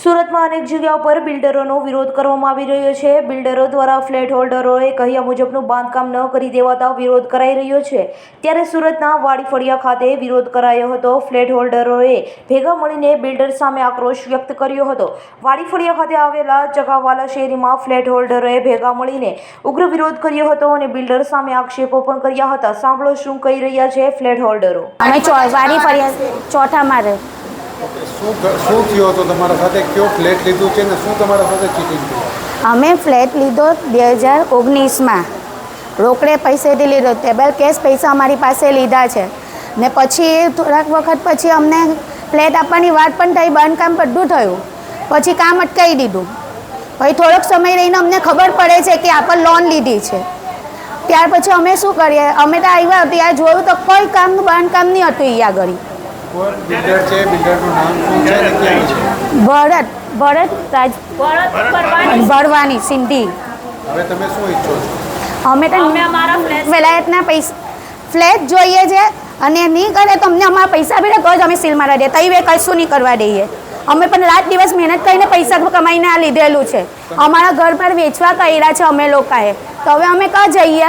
સુરતમાં અનેક જગ્યાઓ પર બિલ્ડરોનો વિરોધ કરવામાં આવી રહ્યો છે. બિલ્ડરો દ્વારા ફ્લેટ હોલ્ડરોએ કહ્યા મુજબનું બાંધકામ ન કરી દેવાતા વિરોધ કરાઈ રહ્યો છે. ત્યારે સુરતના વાડીફળિયા ખાતે વિરોધ કરાયો હતો. ફ્લેટ હોલ્ડરોએ ભેગા મળીને બિલ્ડર સામે આક્રોશ વ્યક્ત કર્યો હતો. વાડીફળિયા ખાતે આવેલા ચકાવાલા શેરીમાં ફ્લેટ હોલ્ડરોએ ભેગા મળીને ઉગ્ર વિરોધ કર્યો હતો અને બિલ્ડર સામે આક્ષેપો પણ કર્યા હતા. સાંભળો શું કહી રહ્યા છે ફ્લેટ હોલ્ડરો. અમે વાડીફળિયા ચોથા મારે શું શું થયો હતો તમારા સાથે? કયો ફ્લેટ લીધું છે ને શું તમારા સાથે ચીટિંગ થયું? અમે ફ્લેટ લીધો બે હજાર ઓગણીસમાં. રોકડે પૈસેથી લીધો ટેબલ કેશ પૈસા અમારી પાસે લીધા છે. ને પછી થોડાક વખત પછી અમને ફ્લેટ આપવાની વાત પણ થઈ, બાંધકામ બધું થયું. પછી કામ અટકાવી દીધું. પછી થોડોક સમય રહીને અમને ખબર પડે છે કે આ પર લોન લીધી છે. ત્યાર પછી અમે શું કરીએ? અમે તો આવ્યા, ત્યાં જોયું તો કોઈ કામનું બાંધકામ નહીં હતું અહીંયા આગળ. બિલ્ડર છે બિલ્ડરનું નામ શું છે ને ક્યાં છે? ભરત ભરત રાજ ભરવાની સિંધી. હવે તમે શું ઈચ્છો છો? અમે તો વેલાયતના પૈસા ફ્લેટ જોઈએ છે અને નહીં કરે તો અમને અમારા પૈસા બી કહો અમે સીલ મારા દે તઈ વે કશું નહીં કરવા દઈએ. અમે પણ રાત દિવસ મહેનત કરીને પૈસા કમાઈને આ લીધેલું છે. અમારા ઘર પર વેચવા કર્યા છે અમે લોકોએ. તો હવે અમે ક્યાં જઈએ?